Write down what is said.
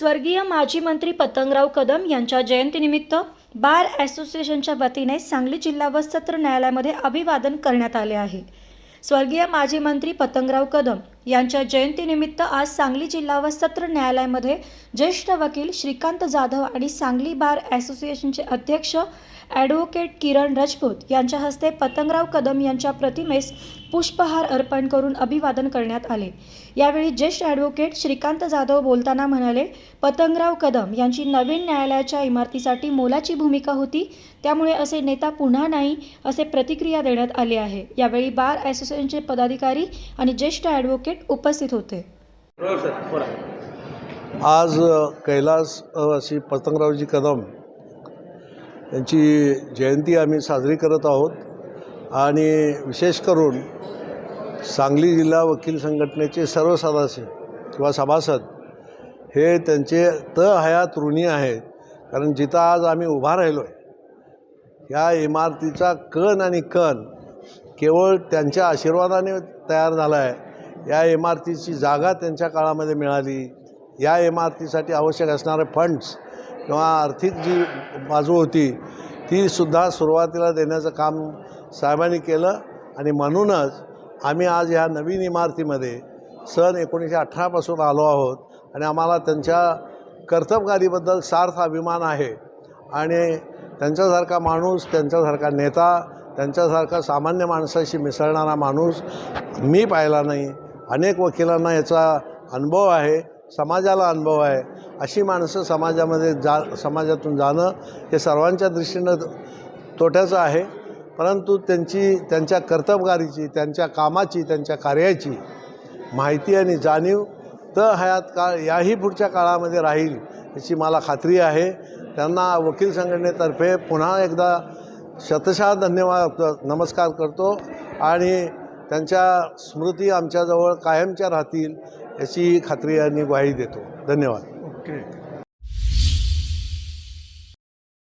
स्वर्गीय माजी मंत्री पतंगराव कदम यांच्या जयंतीनिमित्त बार असोसिएशनच्या वतीने सांगली जिल्हा व सत्र न्यायालयामध्ये अभिवादन करण्यात आले आहे. स्वर्गीय माजी मंत्री पतंगराव कदम यांच्या जयंतीनिमित्त आज सांगली जिल्हा व सत्र न्यायालयामध्ये ज्येष्ठ वकील श्रीकांत जाधव आणि सांगली बार असोसिएशनचे अध्यक्ष ॲडव्होकेट किरण राजपूत यांच्या हस्ते पतंगराव कदम यांच्या प्रतिमेस पुष्पहार अर्पण करून अभिवादन करण्यात आले. यावेळी ज्येष्ठ ॲडव्होकेट श्रीकांत जाधव बोलताना म्हणाले पतंगराव कदम यांची नवीन न्यायालयाच्या इमारतीसाठी मोलाची भूमिका होती. त्यामुळे असे नेता पुन्हा नाही असे प्रतिक्रिया देण्यात आली आहे. यावेळी बार असोसिएशनचे पदाधिकारी आणि ज्येष्ठ ॲडव्होकेट उपस्थित होते. आज कैलासवासी कैलास श्री पतंगरावजी कदम यांची जयंती आम्ही साजरी करत आहोत आणि विशेष करून सांगली जिल्हा वकील संघटनेचे सर्व सदस्य किंवा सभासद हे त्यांचे त हयात ऋणी आहेत. कारण जिथं आज आम्ही उभा राहिलो आहे या इमारतीचा कण आणि कण केवळ त्यांच्या आशीर्वादाने तयार झाला आहे या इमारतीची जागा त्यांच्या काळामध्ये मिळाली. या इमारतीसाठी आवश्यक असणारे फंड्स किंवा आर्थिक जी बाजू होती तीसुद्धा सुरुवातीला देण्याचं काम साहेबांनी केलं आणि म्हणूनच आम्ही आज ह्या नवीन इमारतीमध्ये सन एकोणीसशे अठरापासून आलो आहोत आणि आम्हाला त्यांच्या कर्तबगारीबद्दल सार्थ अभिमान आहे. आणि त्यांच्यासारखा माणूस त्यांच्यासारखा नेता त्यांच्यासारखा सामान्य माणसाशी मिसळणारा माणूस मी पाहिला नाही. अनेक वकिलांना याचा अनुभव आहे समाजाला अनुभव आहे. अशी माणसं समाजामध्ये जा समाजातून जाणं हे सर्वांच्या दृष्टीनं तोट्याचं आहे. परंतु त्यांची त्यांच्या कर्तबगारीची त्यांच्या कामाची त्यांच्या कार्याची माहिती आणि जाणीव तर हयात काळ याही पुढच्या काळामध्ये राहील याची मला खात्री आहे. त्यांना वकील संघटनेतर्फे पुन्हा एकदा शतशः धन्यवाद नमस्कार करतो आणि त्यांच्या स्मृती आमच्याजवळ कायमच्या राहतील याची खात्री आणि ग्वाही देतो. धन्यवाद. ओके.